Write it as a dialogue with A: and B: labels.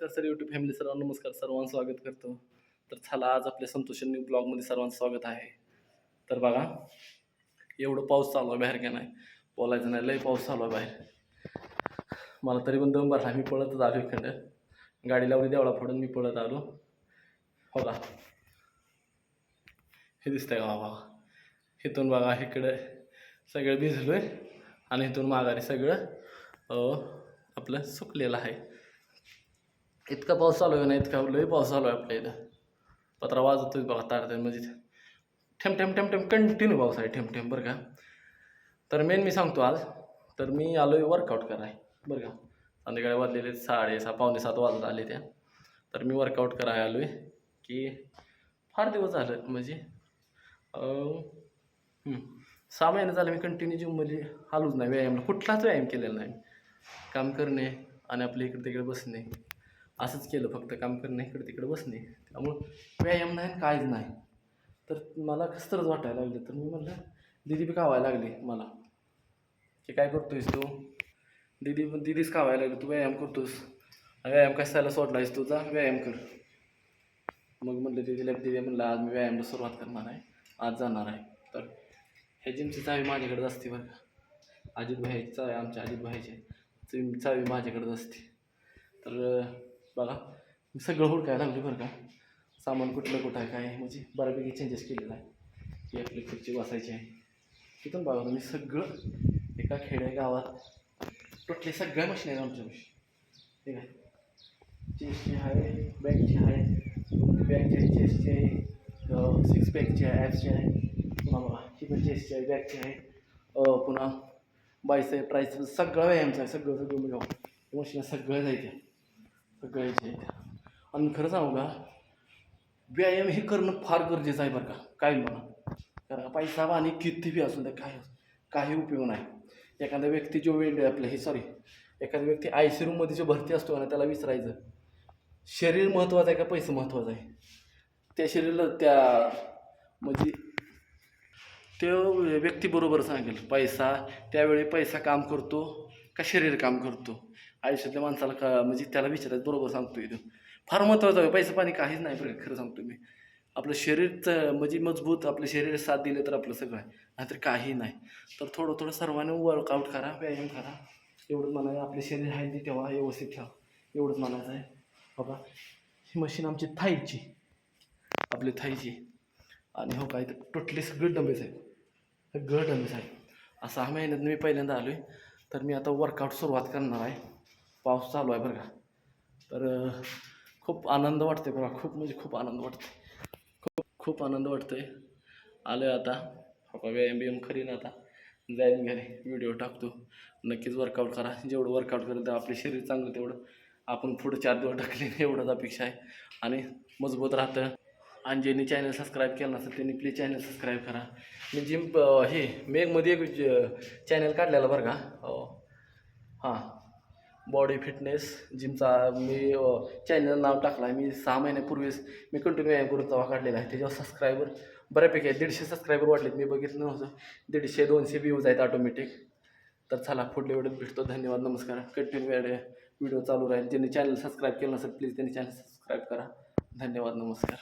A: तर sir YouTube family सर्वांना नमस्कार. सर्वांचं स्वागत करतो. तर चला आज आपल्या संतोष न्यू ब्लॉगमध्ये सर्वांचं स्वागत आहे. तर बघा एवढं पाऊस चालू आहे बाहेर का नाही? बोलायचं नाही लय पाऊस चालू आहे बाहेर. मला तरी पण दम भरला मी पळतच आलो इकडं. गाडी लावली देवळा फोडून मी पळत आलो. हो का? हे दिसतंय का बघा इथून बघा इकडं सगळं भिजलो आहे आणि इथून माघारी सगळं आपलं सुकलेलं आहे. इतका पाऊस चालू आहे ना इतका लय पाऊस चालू आहे आपल्या इथं. पत्रा वाजतोय बघा तारते म्हणजे ठेम ठेम ठेम ठेम कंटिन्यू पाऊस आहे ठेम ठेम बरं का? तर मेन मी सांगतो आज तर मी आलो आहे वर्कआउट कराय बरं का? संध्याकाळी वाजलेले साडे सहा पावणे सात वाजत आले त्या. तर मी वर्कआउट करायला आलो आहे की फार दिवस झालं म्हणजे सहा महिने झालं मी कंटिन्यू जिममध्ये आलोच नाही व्यायामला कुठलाच व्यायाम केलेला नाही. काम करणे आणि आपल्या इकडे तिकडे बसणे. असंच केलं फक्त काम करणे इकडे तिकडे बसणे. त्यामुळं व्यायाम नाही आणि काहीच नाही. तर मला कसं तरच वाटायला लागलं. तर मी म्हणलं दिदी बी कावायला लागली मला. की काय करतोयस तू? दिदी पण दिदीच कावायला लागली. तू व्यायाम करतोस. व्यायाम कसायला सोडलायस तुझा व्यायाम कर. मग म्हणलं दिदीला दिदी म्हणलं आज मी व्यायामला सुरुवात करणार आहे. आज जाणार आहे. तर ह्या जिमची चावी माझ्याकडेच असते बरं का. अजित भाई चावी आमच्या अजित भाईची जिम चावी माझ्याकडेच असते. तर बघा मी सगळं हुडकायला लागलो बरं का. सामान कुठलं कुठं आहे काय म्हणजे बऱ्यापैकी चेंजेस केलेलं आहे. की आपली खुर्ची बसायची आहे. तिथून बघा तुम्ही सगळं एका खेड्या गावात टोटली सगळ्या मशीन आहेत आमच्यापाशी ठीक आहे? चेसची आहे बॅगची आहे बॅगची आहे चेसची आहे सिक्स पॅकची आहे ॲप्सची आहे. पुन्हा बघा ही पण चेसची आहे बॅगची आहे. पुन्हा बायचं प्राईस सगळं व्यायामचं आहे सगळं सगळं म्हणजे मशीन सगळं जायचं सगळं यायचं आणि खरं सांगू का व्यायाम हे करणं फार गरजेचं आहे बरं का. काय म्हणा? कारण का पैसा आणि किती बी असून त्या काय काही उपयोग नाही. एखादा व्यक्ती जो वेळ आपलं हे सॉरी एखादा व्यक्ती आय सी रूममध्ये जो भरती असतो ना त्याला विसरायचं. शरीर महत्त्वाचं आहे का पैसे महत्त्वाचं आहे? त्या शरीराला त्या म्हणजे तो व्यक्ती बरोबर सांगेल पैसा त्यावेळी पैसा काम करतो का शरीर काम करतो? आयुष्यातल्या माणसाला का म्हणजे त्याला विचारायचं बरोबर सांगतो इथं फार महत्त्वाचं आहे पैसा पाणी काहीच नाही बरं खरं सांगतो मी. आपलं शरीरचं म्हणजे मजबूत आपलं शरीर साथ दिले तर आपलं सगळं आहे नाहीतर काही नाही. तर थोडं थोडं सर्वांनी वर्कआउट करा व्यायाम करा. एवढंच म्हणायचं आपले शरीर आहे ते तेव्हा व्यवस्थित ठेवा. एवढंच म्हणायचं आहे. बाबा ही मशीन आमची थाईची. आपली थाईची. आणि हो काय टोटली सगळं डबेच आहेत. सगळं डंबेच आहेत. सहा महिन्यात मी पहिल्यांदा आलो आहे तर मी आता वर्कआउट सुरुवात करणार आहे. पाऊस चालू आहे बरं का. तर खूप आनंद वाटते बघा. खूप म्हणजे खूप आनंद वाटते खूप खूप आनंद वाटतो आहे आलो आहे आता. हो का व्यायाम बियाम करीन आता. जाईन घरी. व्हिडिओ टाकतो. नक्कीच वर्कआउट करा. जेवढं वर्कआउट करेल तर आपले शरीर चांगलं तेवढं आपण पुढं चार दिवस टाकले एवढंच अपेक्षा आहे. आणि मजबूत राहतं. आणि ज्यांनी चॅनल सबस्क्राईब केलं नसेल त्यांनी प्लीज चॅनल सबस्क्राईब करा. मी जिम हे मेघमध्ये एक चॅनल काढलेला बरं का. हो. हां. बॉडी फिटनेस जिमचा मी चॅनल नाव टाकला आहे. मी सहा महिन्यापूर्वीच मी कंटिन्यू व्यायाम करून तवा काढलेला आहे. त्याच्यावर सबस्क्रायबर बऱ्यापैकी आहे दीडशे सबस्क्रायबर वाढलेत. मी बघितलं नव्हतं. दीडशे दोनशे व्ह्यूज आहेत ऑटोमॅटिक तर चला पुढल्या व्हिडिओत भेटतो. धन्यवाद नमस्कार. कंटिन्यू व्हिडिओ चालू राहील. ज्यांनी चॅनल सबस्क्राईब केलं नसेल प्लीज त्यांनी चॅनल सबस्क्राईब करा. धन्यवाद नमस्कार.